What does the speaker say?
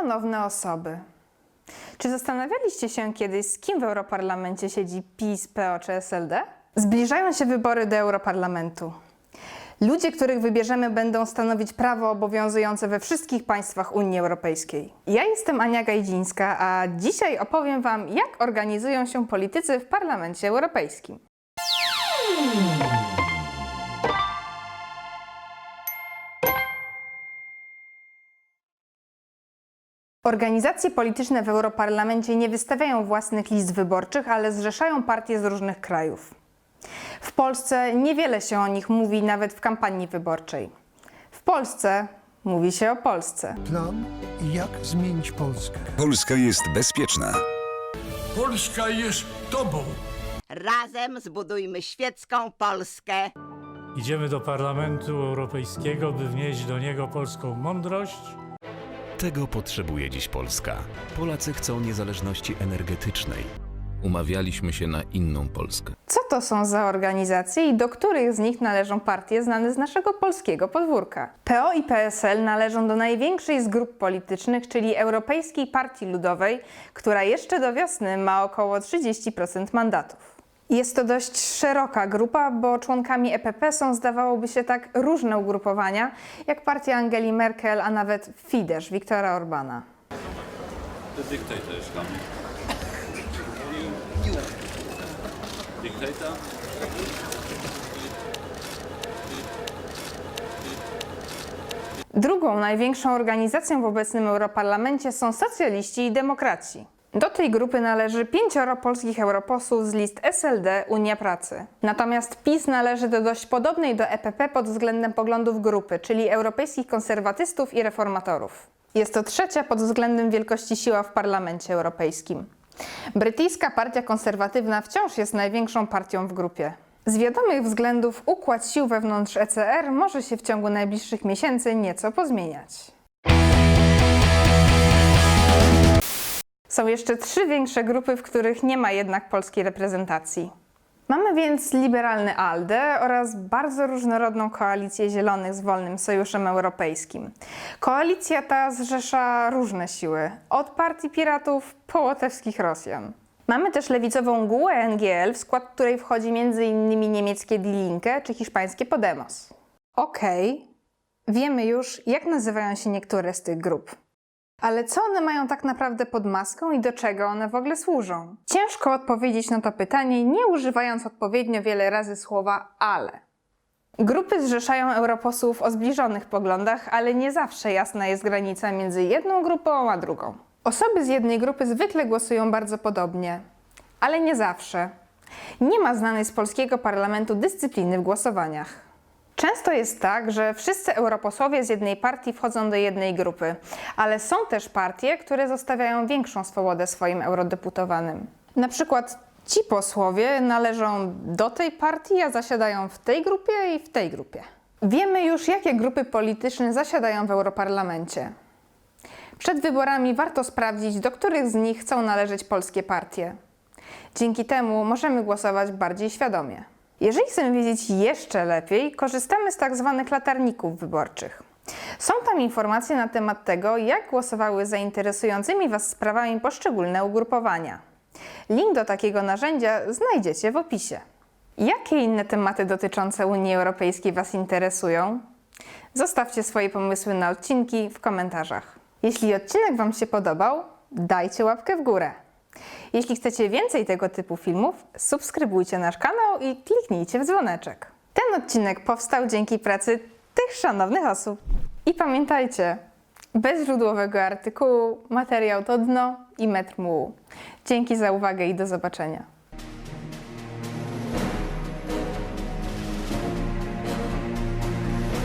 Szanowne osoby, czy zastanawialiście się kiedyś, z kim w Europarlamencie siedzi PiS, PO czy SLD? Zbliżają się wybory do Europarlamentu. Ludzie, których wybierzemy, będą stanowić prawo obowiązujące we wszystkich państwach Unii Europejskiej. Ja jestem Ania Gajdzińska, a dzisiaj opowiem Wam, jak organizują się politycy w Parlamencie Europejskim. Organizacje polityczne w Europarlamencie nie wystawiają własnych list wyborczych, ale zrzeszają partie z różnych krajów. W Polsce niewiele się o nich mówi nawet w kampanii wyborczej. W Polsce mówi się o Polsce. Plan jak zmienić Polskę. Polska jest bezpieczna. Polska jest tobą. Razem zbudujmy świecką Polskę. Idziemy do Parlamentu Europejskiego, by wnieść do niego polską mądrość, Tego potrzebuje dziś Polska. Polacy chcą niezależności energetycznej. Umawialiśmy się na inną Polskę. Co to są za organizacje i do których z nich należą partie znane z naszego polskiego podwórka? PO i PSL należą do największej z grup politycznych, czyli Europejskiej Partii Ludowej, która jeszcze do wiosny ma około 30% mandatów. Jest to dość szeroka grupa, bo członkami EPP są, zdawałoby się tak, różne ugrupowania, jak partia Angeli Merkel, a nawet Fidesz Viktora Orbana. The dictator is coming. Dictator? Drugą największą organizacją w obecnym Europarlamencie są socjaliści i demokraci. Do tej grupy należy pięcioro polskich europosłów z list SLD Unia Pracy. Natomiast PiS należy do dość podobnej do EPP pod względem poglądów grupy, czyli europejskich konserwatystów i reformatorów. Jest to trzecia pod względem wielkości siła w Parlamencie Europejskim. Brytyjska Partia Konserwatywna wciąż jest największą partią w grupie. Z wiadomych względów układ sił wewnątrz ECR może się w ciągu najbliższych miesięcy nieco pozmieniać. Są jeszcze trzy większe grupy, w których nie ma jednak polskiej reprezentacji. Mamy więc liberalny ALDE oraz bardzo różnorodną koalicję Zielonych z Wolnym Sojuszem Europejskim. Koalicja ta zrzesza różne siły, od partii piratów po łotewskich Rosjan. Mamy też lewicową GUE NGL, w skład której wchodzi m.in. niemieckie Die Linke czy hiszpańskie Podemos. Okej, wiemy już, jak nazywają się niektóre z tych grup. Ale co one mają tak naprawdę pod maską i do czego one w ogóle służą? Ciężko odpowiedzieć na to pytanie, nie używając odpowiednio wiele razy słowa ale. Grupy zrzeszają europosłów o zbliżonych poglądach, ale nie zawsze jasna jest granica między jedną grupą a drugą. Osoby z jednej grupy zwykle głosują bardzo podobnie, ale nie zawsze. Nie ma znanej z polskiego parlamentu dyscypliny w głosowaniach. Często jest tak, że wszyscy europosłowie z jednej partii wchodzą do jednej grupy, ale są też partie, które zostawiają większą swobodę swoim eurodeputowanym. Na przykład ci posłowie należą do tej partii, a zasiadają w tej grupie i w tej grupie. Wiemy już, jakie grupy polityczne zasiadają w Europarlamencie. Przed wyborami warto sprawdzić, do których z nich chcą należeć polskie partie. Dzięki temu możemy głosować bardziej świadomie. Jeżeli chcemy wiedzieć jeszcze lepiej, korzystamy z tak zwanych latarników wyborczych. Są tam informacje na temat tego, jak głosowały za interesującymi Was sprawami poszczególne ugrupowania. Link do takiego narzędzia znajdziecie w opisie. Jakie inne tematy dotyczące Unii Europejskiej Was interesują? Zostawcie swoje pomysły na odcinki w komentarzach. Jeśli odcinek Wam się podobał, dajcie łapkę w górę. Jeśli chcecie więcej tego typu filmów, subskrybujcie nasz kanał i kliknijcie w dzwoneczek. Ten odcinek powstał dzięki pracy tych szanownych osób. I pamiętajcie, bez źródłowego artykułu materiał to dno i metr mułu. Dzięki za uwagę i do zobaczenia.